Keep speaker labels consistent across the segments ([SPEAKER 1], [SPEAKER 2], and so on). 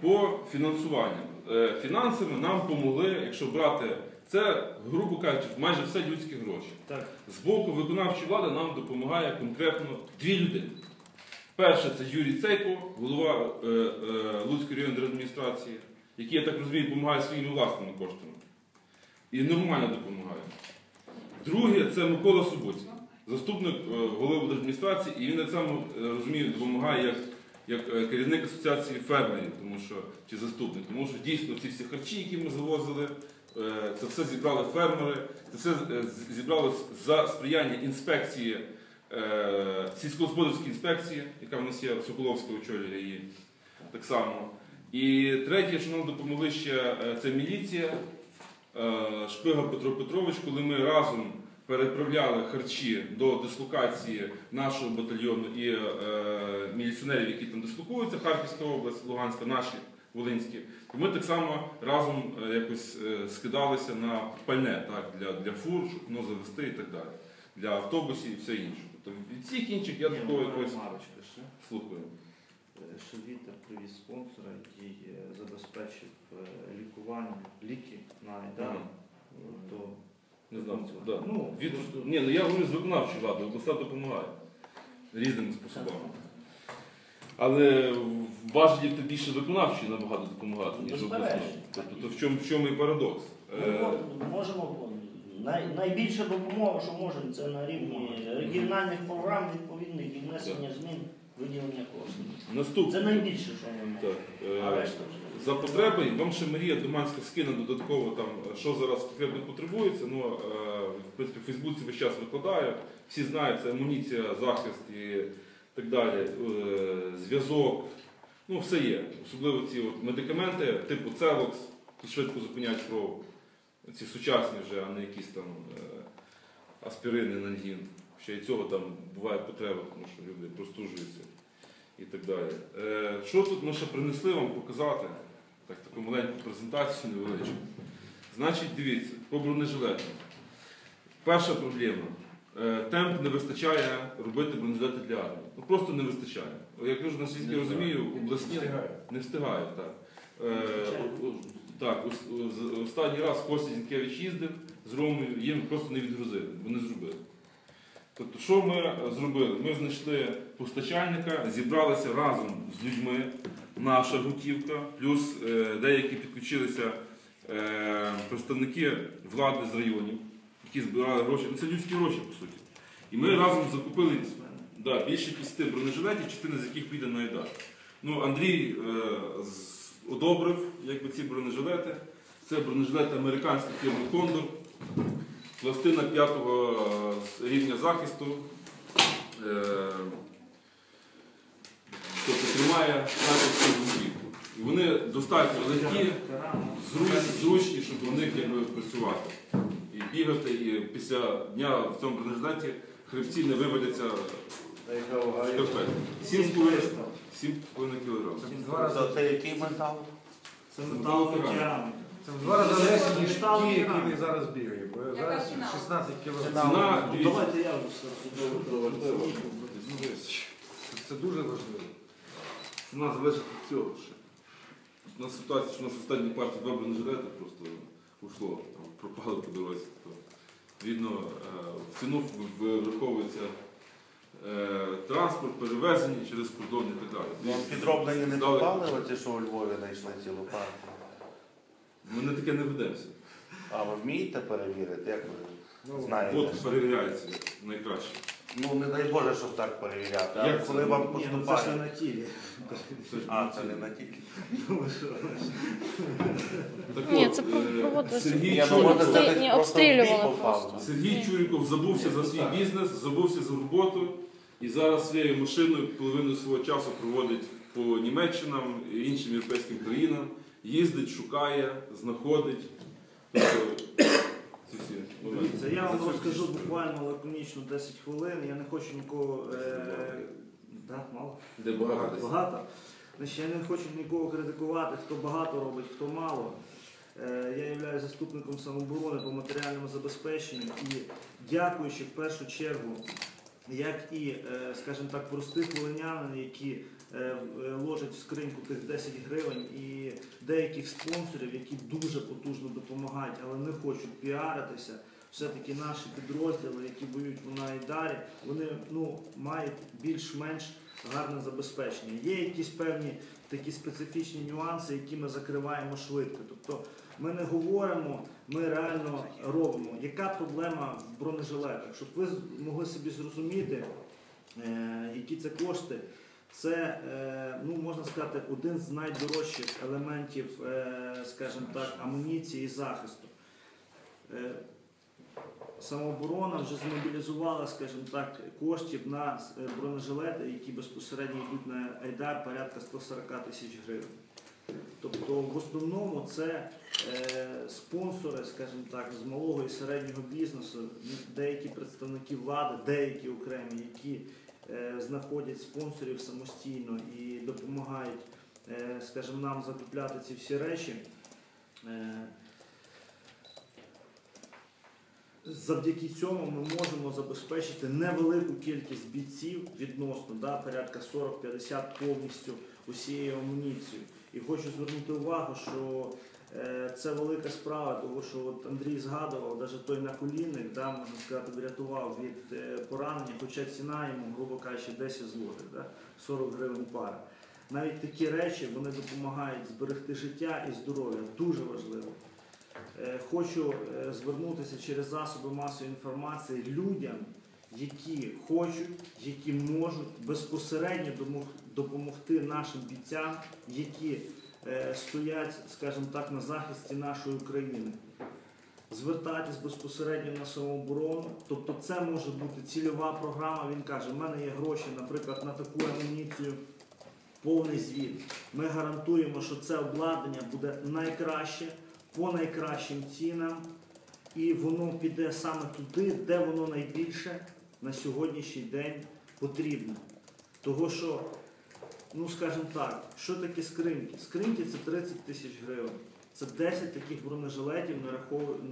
[SPEAKER 1] по фінансуванню. Е, Фінансами нам помогли, якщо брати це, грубо кажучи, майже все людські гроші.
[SPEAKER 2] Так.
[SPEAKER 1] З боку виконавчої влади нам допомагає конкретно дві людини. Перше це Юрій Цейко, голова е, е, Луцької районної адміністрації, який, я так розумію, допомагає своїми власними коштами. І нормально допомагає. Друге це Микола Суботін, заступник е, голови адміністрації, і він так само е, розумію, допомагає як, як е, керівник асоціації фермерів, тому що чи заступник, тому що дійсно ці всі харчі, які ми завозили, е, це все зібрали фермери, це все е, зібралось за сприяння інспекції, сільськогосподарської інспекції, яка в нас є, Соколовська очолює її так само. І третє, що нам допомогли ще, це міліція. Шпига Петро Петрович, коли ми разом переправляли харчі до дислокації нашого батальйону і е, міліціонерів, які там дислокуються, Харківська область, Луганська, наші волинські, то ми так само разом е, якось е, скидалися на пальне так, для, для фур, щоб воно завести і так далі, для автобусів і все інше. Тобто від всіх інших я такого
[SPEAKER 2] ну,
[SPEAKER 1] якось
[SPEAKER 2] ще.
[SPEAKER 1] слухаю.
[SPEAKER 2] Е, Ще Вітер привіз спонсора, який забезпечив лікування, ліки на Айдар.
[SPEAKER 1] Ага.
[SPEAKER 2] То
[SPEAKER 1] Не знав цього. Да.
[SPEAKER 2] Ну,
[SPEAKER 1] Від...
[SPEAKER 2] просто-
[SPEAKER 1] Ні, ну я говорю з виконавчою владою, областа допомагає різними способами. Але в важелі то більше виконавчі набагато допомагати, ніж обласна. Тобто то в чому, в чому і парадокс.
[SPEAKER 3] Ми
[SPEAKER 1] Е,
[SPEAKER 3] можемо най, найбільша допомога, що можемо, це на рівні регіональних програм відповідних і внесення змін, виділення коштів.
[SPEAKER 1] Наступне.
[SPEAKER 3] Це найбільше, що ми можемо.
[SPEAKER 1] Так,
[SPEAKER 3] А
[SPEAKER 1] е,
[SPEAKER 3] решта вже.
[SPEAKER 1] За потреби, вам ще Марія Доманська скине додатково, там, що зараз конкретно потребується. Ну, е, в принципі, в Фейсбуці весь час викладаю. Всі знають, це амуніція, захист і так далі, е, зв'язок. Ну, все є. Особливо ці от медикаменти, типу Целокс, які швидко зупиняють кров. Ці сучасні вже, а не якісь там е, аспірини, нангін. Ще й цього там буває потреба, тому що люди простужуються і так далі. Е, що тут ми ще принесли вам показати? Так, таку маленьку презентацію невеличку. Значить, дивіться, по бронежилетам. Перша проблема. Е, темп не вистачає робити бронежилети для армії. Ну просто не вистачає. Як Я кажу, наскільки розумію, обласні не встигають. Так. Е, о- о- так, останній раз Костя Зінкевич їздив з Ромою, їм просто не відгрузили, бо не зробили. Тобто, що ми е, зробили? Ми знайшли постачальника, зібралися разом з людьми, наша гутівка, плюс е, деякі підключилися е, представники влади з районів, які збирали гроші. Ну, це людські гроші, по суті. І ми разом закупили да, більше 50 бронежилетів, частина з яких піде на ЕДА. Ну, Андрій е, одобрив якби, ці бронежилети. Це бронежилети американської фірми Кондор. Пластина п'ятого рівня захисту. Тобто тримає натиск гвинтівку. І вони достатньо легкі, зру- зручні, щоб у них якби, працювати. І бігати, і після дня в цьому бронежилеті хребці не виводяться шкарпет. 7,5 кг.
[SPEAKER 4] То це який метал?
[SPEAKER 2] Це метал металокераміка.
[SPEAKER 5] Це в два рази легше, ніж ті, які
[SPEAKER 2] кераміка.
[SPEAKER 5] ви зараз бігаєте. Бо я зараз 16 кілограмів.
[SPEAKER 2] Ну, Давайте я вже все судово проведу.
[SPEAKER 5] Це дуже важливо.
[SPEAKER 1] Ціна залежить від цього ще. У нас ситуація, що у нас в останній партії два бронежилети просто ушло, там, пропали по дорозі. То, Відно, е, в ціну враховується е, транспорт, перевезення через кордон і так
[SPEAKER 4] Ну,
[SPEAKER 1] далі.
[SPEAKER 4] підроблені не
[SPEAKER 1] Здали.
[SPEAKER 4] попали, оці, що у Львові знайшли цілу партію.
[SPEAKER 1] Ми на таке не ведемося.
[SPEAKER 4] А ви вмієте перевірити? Як ви
[SPEAKER 5] Ну,
[SPEAKER 4] знаєте?
[SPEAKER 1] От перевіряється найкраще.
[SPEAKER 4] Ну не дай Боже, щоб так перевіряти. А
[SPEAKER 1] Як
[SPEAKER 4] коли
[SPEAKER 1] це?
[SPEAKER 4] вам
[SPEAKER 2] Ні, ну це ж не
[SPEAKER 4] поступає?
[SPEAKER 2] на тілі.
[SPEAKER 4] А, це не на тільки.
[SPEAKER 2] Ну?
[SPEAKER 1] Так
[SPEAKER 6] Ні,
[SPEAKER 1] от,
[SPEAKER 6] це
[SPEAKER 1] е,
[SPEAKER 6] проводилося.
[SPEAKER 1] Сергій
[SPEAKER 4] ну,
[SPEAKER 1] Чуриков-
[SPEAKER 4] це десь
[SPEAKER 6] ні,
[SPEAKER 4] просто в бій
[SPEAKER 6] обстрілювали
[SPEAKER 4] попав.
[SPEAKER 6] просто.
[SPEAKER 1] Сергій Чуріков забувся за свій бізнес, забувся за роботу і зараз своєю машиною половину свого часу проводить по Німеччинам і іншим європейським країнам, їздить, шукає, знаходить. Тобто, ці всі моменти.
[SPEAKER 2] Дивіться, я вам розкажу буквально лаконічно 10 хвилин. Я не хочу нікого. Е... Да, мало?
[SPEAKER 1] Де багато десь.
[SPEAKER 2] Багато. Значить, я не хочу нікого критикувати, хто багато робить, хто мало. Е, Я являюсь заступником самооборони по матеріальному забезпеченню і дякуючи в першу чергу як і, е, скажімо так, простих волинянин, які е, е, ложать в скриньку тих 10 гривень, і деяких спонсорів, які дуже потужно допомагають, але не хочуть піаритися. Все-таки наші підрозділи, які боють в далі, вони ну, мають більш-менш гарне забезпечення. Є якісь певні такі специфічні нюанси, які ми закриваємо швидко. Тобто ми не говоримо, ми реально робимо. Яка проблема в бронежилетах? Щоб ви могли собі зрозуміти, е, які це кошти. Це, е, ну можна сказати, один з найдорожчих елементів, е, скажімо так, амуніції і захисту. Самооборона вже змобілізувала, скажімо так, коштів на е, бронежилети, які безпосередньо йдуть на Айдар, порядка 140 тисяч гривень. Тобто в основному це е, спонсори, скажімо так, з малого і середнього бізнесу, деякі представники влади, деякі окремі, які е, знаходять спонсорів самостійно і допомагають, е, скажімо, нам закупляти ці всі речі. Е, Завдяки цьому ми можемо забезпечити невелику кількість бійців відносно да, порядка 40-50 повністю усією амуніцією. І хочу звернути увагу, що е, це велика справа, тому що от Андрій згадував, навіть той наколінник, да, можна сказати, врятував від е, поранення, хоча ціна йому, грубо кажучи, 10 злотих, да, 40 гривень пара. Навіть такі речі вони допомагають зберегти життя і здоров'я. Дуже важливо. Е, Хочу е, звернутися через засоби масової інформації людям, які хочуть, які можуть безпосередньо допомогти нашим бійцям, які е, стоять, скажімо так, на захисті нашої України. Звертайтесь безпосередньо на самооборону, тобто це може бути цільова програма. Він каже, в мене є гроші, наприклад, на таку амуніцію, повний звіт. Ми гарантуємо, що це обладнання буде найкраще по найкращим цінам, і воно піде саме туди, де воно найбільше на сьогоднішній день потрібно. Того що, ну скажімо так, що таке скриньки? Скриньки це 30 тисяч гривень. Це 10 таких бронежилетів,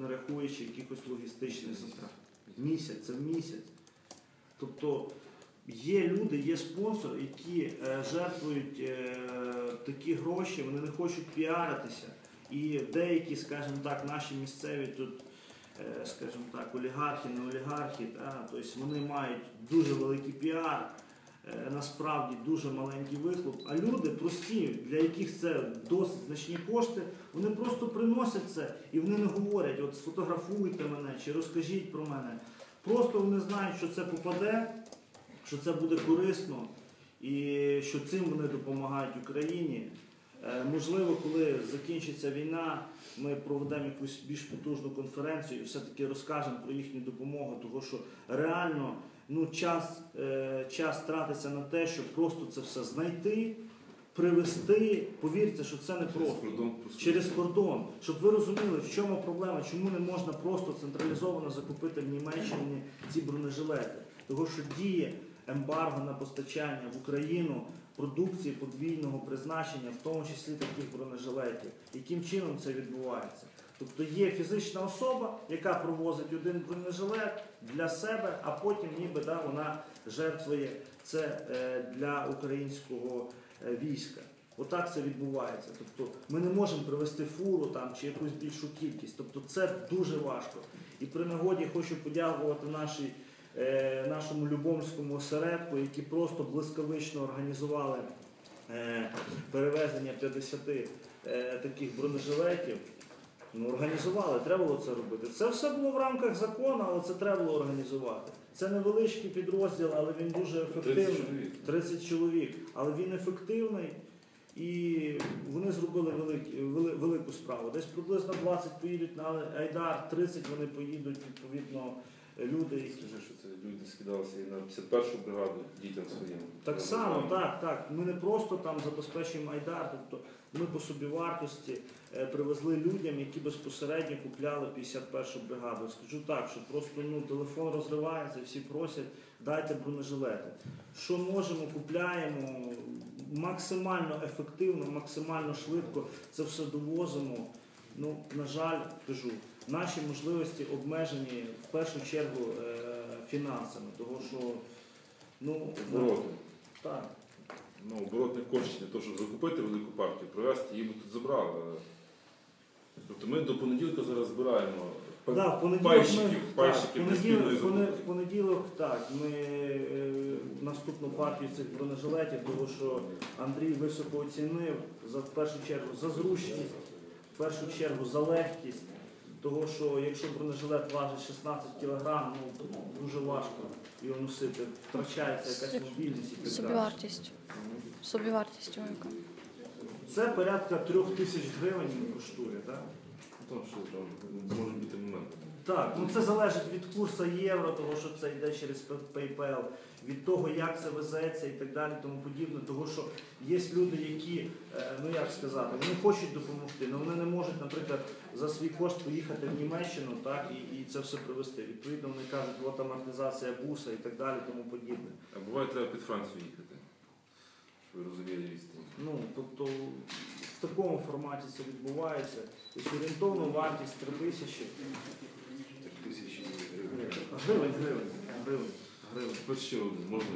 [SPEAKER 2] не рахуючи якихось логістичних затрат. Місяць, це в місяць. Тобто є люди, є спонсори, які е, жертвують е, такі гроші, вони не хочуть піаритися. І деякі, скажімо так, наші місцеві тут, е, скажімо так, олігархи, не олігархи, та, тобто вони мають дуже великий піар, е, насправді дуже маленький вихлоп. А люди прості, для яких це досить значні кошти, вони просто приносять це і вони не говорять, от сфотографуйте мене чи розкажіть про мене. Просто вони знають, що це попаде, що це буде корисно і що цим вони допомагають Україні. Е, Можливо, коли закінчиться війна, ми проведемо якусь більш потужну конференцію і все-таки розкажемо про їхню допомогу, тому що реально ну, час, е, час тратиться на те, щоб просто це все знайти, привезти. Повірте, що це не просто.
[SPEAKER 1] Кордон.
[SPEAKER 2] Через кордон, щоб ви розуміли, в чому проблема, чому не можна просто централізовано закупити в Німеччині ці бронежилети. Тому що діє ембарго на постачання в Україну продукції подвійного призначення, в тому числі таких бронежилетів. Яким чином це відбувається? Тобто є фізична особа, яка провозить один бронежилет для себе, а потім ніби да, вона жертвує це е, для українського е, війська. Отак це відбувається. Тобто ми не можемо привезти фуру там чи якусь більшу кількість. Тобто це дуже важко. І при нагоді хочу подякувати нашій, нашому Любомському осередку, які просто блискавично організували е, перевезення 50 е, таких бронежилетів. Ну, організували, треба було це робити. Це все було в рамках закону, але це треба було організувати. Це невеличкий підрозділ, але він дуже
[SPEAKER 1] 30
[SPEAKER 2] ефективний.
[SPEAKER 1] чоловік.
[SPEAKER 2] 30 чоловік, але він ефективний і вони зробили великі, вели- велику справу. Десь приблизно 20 поїдуть на Айдар, 30 вони поїдуть, відповідно, люди.
[SPEAKER 1] Скажи, що це люди скидалися і на 51-шу бригаду дітям своїм.
[SPEAKER 2] Так само, так, так. Ми не просто там забезпечуємо Айдар, тобто ми по собівартості е, привезли людям, які безпосередньо купляли 51-шу бригаду. Скажу так, що просто ну, телефон розривається, всі просять, дайте бронежилети. Що можемо, купляємо максимально ефективно, максимально швидко це все довозимо. Ну, на жаль, кажу, наші можливості обмежені в першу чергу е, фінансами, тому що
[SPEAKER 7] Ну,
[SPEAKER 1] обороти.
[SPEAKER 7] так.
[SPEAKER 1] Ну, оборотних коштів для того, щоб закупити велику партію, привезти, її би тут забрали. Тобто ми до понеділка зараз збираємо
[SPEAKER 7] Да, в понеділок
[SPEAKER 1] пайщиків,
[SPEAKER 7] ми,
[SPEAKER 1] пайщиків
[SPEAKER 7] так, понеділок так, ми е, наступну партію цих бронежилетів, тому що Андрій високо оцінив за в першу чергу за зручність, в першу чергу за легкість. Того, що якщо бронежилет важить 16 кг, ну дуже важко його носити, втрачається якась мобільність і так далі.
[SPEAKER 8] Собівартість. Собівартість велика.
[SPEAKER 7] Це порядка трьох тисяч гривень він коштує, так?
[SPEAKER 1] Там що там може бути момент.
[SPEAKER 7] Так, ну це залежить від курсу євро, того що це йде через PayPal, від того, як це везеться і так далі, тому подібне. Того що є люди, які, е, ну як сказати, вони хочуть допомогти, але вони не можуть, наприклад, за свій кошт поїхати в Німеччину, так, і, і це все привезти. Відповідно, вони кажуть, от амортизація буса і так далі, тому подібне.
[SPEAKER 1] А буває треба під Францію їхати. Ви розуміли відстань.
[SPEAKER 7] Ну, тобто в такому форматі це відбувається. Тобто орієнтовно вартість 3 тисячі.
[SPEAKER 1] Тисячі
[SPEAKER 7] Гривень, гривень, гривень, гривень.
[SPEAKER 1] Хоч ще один, можна.